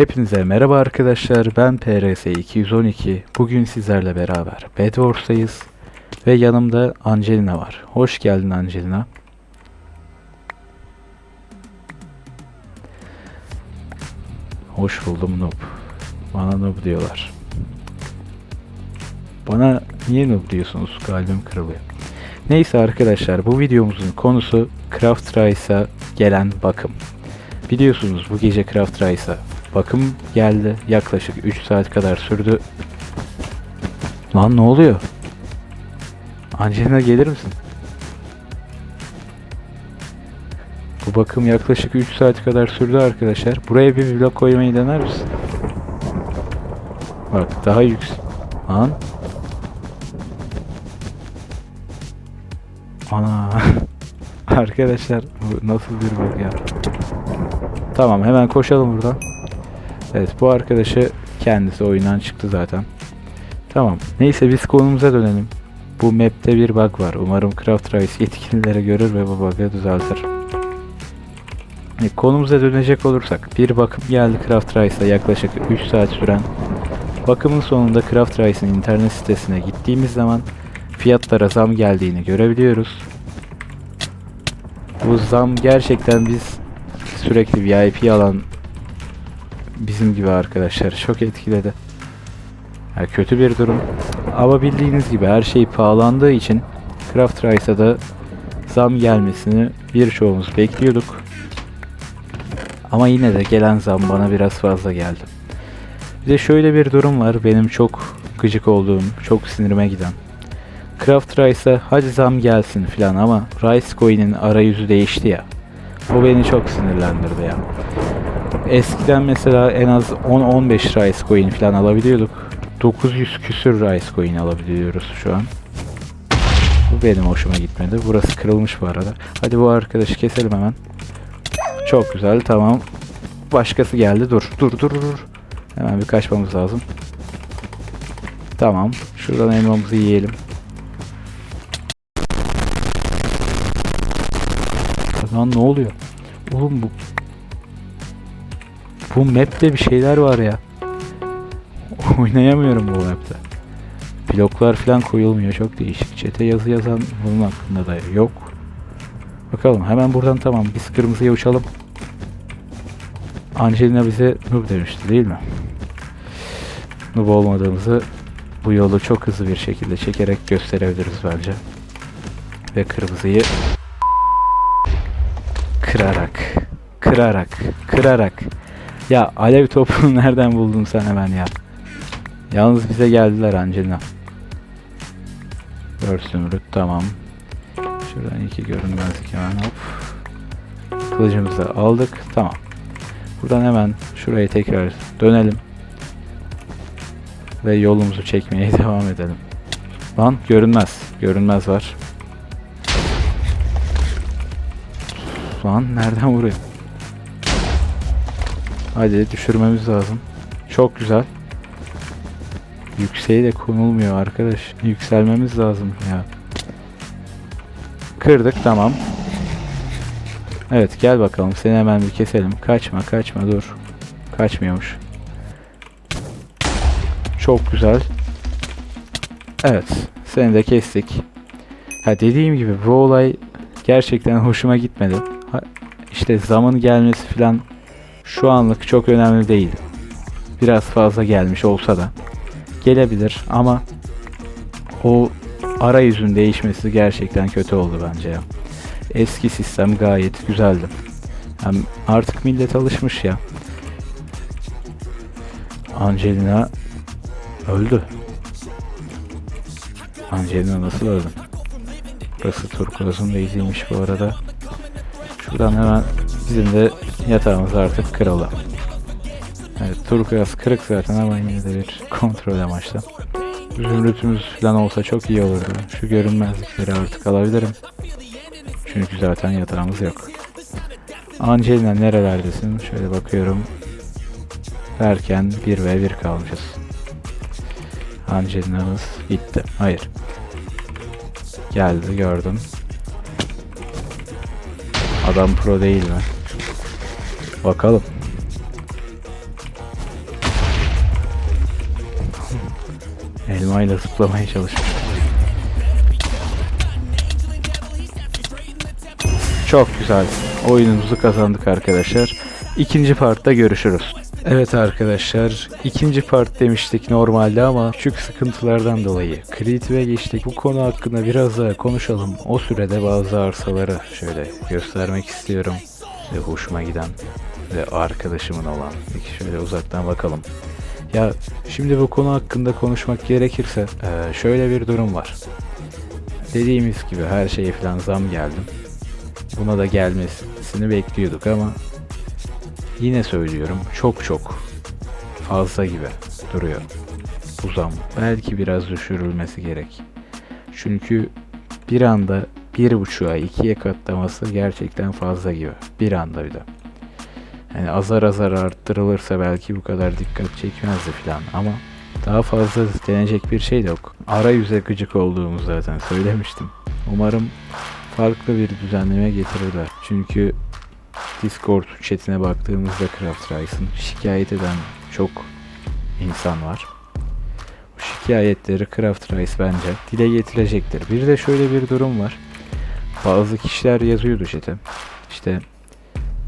Hepinize merhaba arkadaşlar. Ben PRS 212. Bugün sizlerle beraber Bedwars'tayız ve yanımda Angelina var. Hoş geldin Angelina. Hoş buldum noob. Bana noob diyorlar. Bana niye noob diyorsunuz? Kalbim kırılıyor. Neyse arkadaşlar bu videomuzun konusu Craft Rice'a gelen bakım. Biliyorsunuz bu gece Craft Rice'a bakım geldi. Yaklaşık 3 saat kadar sürdü. Lan ne oluyor? Angelina gelir misin? Bu bakım yaklaşık 3 saat kadar sürdü arkadaşlar. Buraya bir vlog koymayı dener misin? Bak daha yüksek. Lan. Ana. arkadaşlar bu nasıl bir bak ya. Tamam hemen koşalım buradan. Evet bu arkadaşı kendisi oyundan çıktı zaten. Tamam. Neyse biz konumuza dönelim. Bu map'te bir bug var. Umarım Craft Rice yetkilileri görür ve bu bug'ı düzeltir. E, konumuza dönecek olursak bir bakım geldi Craft Rice'a yaklaşık 3 saat süren. Bakımın sonunda Craft Rice'in internet sitesine gittiğimiz zaman fiyatlara zam geldiğini görebiliyoruz. Bu zam gerçekten biz sürekli VIP alan bizim gibi arkadaşlar çok etkiledi. Yani kötü bir durum. Ama bildiğiniz gibi her şey pahalandığı için Craft Rice'a da zam gelmesini birçoğumuz bekliyorduk. Ama yine de gelen zam bana biraz fazla geldi. Bir de şöyle bir durum var benim çok gıcık olduğum, çok sinirime giden. Craft Rice'a hadi zam gelsin filan ama Rice Coin'in arayüzü değişti ya. O beni çok sinirlendirdi ya. Eskiden mesela en az 10-15 Rice Coin falan alabiliyorduk. 900 küsür Rice Coin alabiliyoruz şu an. Bu benim hoşuma gitmedi. Burası kırılmış bu arada. Hadi bu arkadaşı keselim hemen. Çok güzel tamam. Başkası geldi. Dur dur dur dur. Hemen bir kaçmamız lazım. Tamam. Şuradan elmamızı yiyelim. Lan ne oluyor? Oğlum bu bu map'te bir şeyler var ya. Oynayamıyorum bu map'te. Bloklar falan koyulmuyor. Çok değişik. Çete yazı yazan bunun hakkında da yok. Bakalım hemen buradan tamam. Biz kırmızıya uçalım. Angelina bize noob demişti değil mi? Noob olmadığımızı bu yolu çok hızlı bir şekilde çekerek gösterebiliriz bence. Ve kırmızıyı kırarak, kırarak, kırarak. Ya alev topunu nereden buldun sen hemen ya? Yalnız bize geldiler Angelina. Örsümrüt tamam. Şuradan iki görünmezlik hemen hop. Kılıcımızı aldık. Tamam. Buradan hemen şuraya tekrar dönelim. Ve yolumuzu çekmeye devam edelim. Lan görünmez. Görünmez var. Lan nereden vuruyor? Hadi düşürmemiz lazım. Çok güzel. Yükseğe de konulmuyor arkadaş. Yükselmemiz lazım ya. Kırdık tamam. Evet gel bakalım seni hemen bir keselim. Kaçma kaçma dur. Kaçmıyormuş. Çok güzel. Evet seni de kestik. Ha dediğim gibi bu olay gerçekten hoşuma gitmedi. Ha, işte zamın gelmesi falan şu anlık çok önemli değil. Biraz fazla gelmiş olsa da gelebilir ama o arayüzün değişmesi gerçekten kötü oldu bence ya. Eski sistem gayet güzeldi. Hem artık millet alışmış ya. Angelina öldü. Angelina nasıl öldü? Burası turkuazın beyziymiş bu arada. Şuradan hemen bizim de yatağımız artık kırıldı. Evet turkuaz kırık zaten ama yine de bir kontrol amaçlı. Zümrütümüz falan olsa çok iyi olurdu. Şu görünmezlikleri artık alabilirim. Çünkü zaten yatağımız yok. Angelina nerelerdesin? Şöyle bakıyorum. Derken 1 ve 1 kalmışız. Angelina'mız gitti. Hayır. Geldi gördüm. Adam pro değil mi? Bakalım. Elmayla zıplamaya çalışmış. Çok güzel. Oyunumuzu kazandık arkadaşlar. İkinci partta görüşürüz. Evet arkadaşlar ikinci part demiştik normalde ama küçük sıkıntılardan dolayı Creed'e geçtik. Bu konu hakkında biraz daha konuşalım. O sürede bazı arsaları şöyle göstermek istiyorum. Size hoşuma giden ve arkadaşımın olan. Peki şöyle uzaktan bakalım. Ya şimdi bu konu hakkında konuşmak gerekirse eee, şöyle bir durum var. Dediğimiz gibi her şeye falan zam geldi. Buna da gelmesini bekliyorduk ama yine söylüyorum çok çok fazla gibi duruyor bu zam. Belki biraz düşürülmesi gerek. Çünkü bir anda bir buçuğa ikiye katlaması gerçekten fazla gibi. Bir anda bir de. Yani azar azar arttırılırsa belki bu kadar dikkat çekmezdi falan ama daha fazla denecek bir şey de yok. Arayüze gıcık olduğumu zaten söylemiştim. Umarım farklı bir düzenleme getirirler. Çünkü Discord chatine baktığımızda Craft Rice'ın şikayet eden çok insan var. Bu şikayetleri Craft Rice bence dile getirecektir. Bir de şöyle bir durum var. Bazı kişiler yazıyordu chat'e. İşte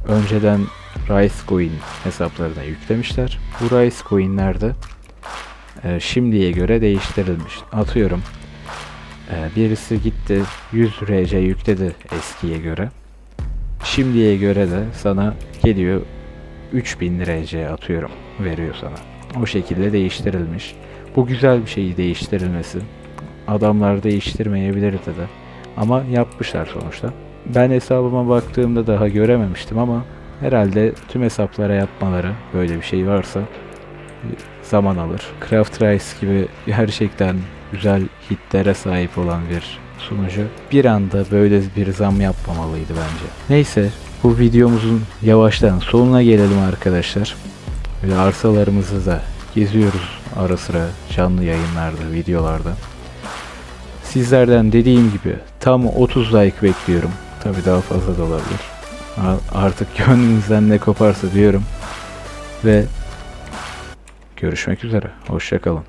önceden Rice Coin hesaplarına yüklemişler. Bu Rice Coin'ler de e, şimdiye göre değiştirilmiş. Atıyorum e, birisi gitti 100 RC yükledi eskiye göre. Şimdiye göre de sana geliyor 3000 RC atıyorum veriyor sana. O şekilde değiştirilmiş. Bu güzel bir şeyi değiştirilmesi. Adamlar değiştirmeyebilirdi de. Ama yapmışlar sonuçta. Ben hesabıma baktığımda daha görememiştim ama herhalde tüm hesaplara yapmaları böyle bir şey varsa bir zaman alır. Craft Rice gibi gerçekten güzel hitlere sahip olan bir sunucu bir anda böyle bir zam yapmamalıydı bence. Neyse bu videomuzun yavaştan sonuna gelelim arkadaşlar. Böyle arsalarımızı da geziyoruz ara sıra canlı yayınlarda, videolarda. Sizlerden dediğim gibi tam 30 like bekliyorum. Tabi daha fazla da olabilir. Artık gönlünüzden ne koparsa diyorum. Ve görüşmek üzere. Hoşçakalın.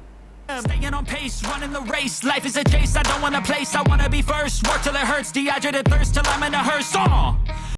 Staying on pace, running the race. Life is a chase. I don't want a place. I wanna be first. Work till it hurts. Dehydrated thirst till I'm in a hearse. Uh!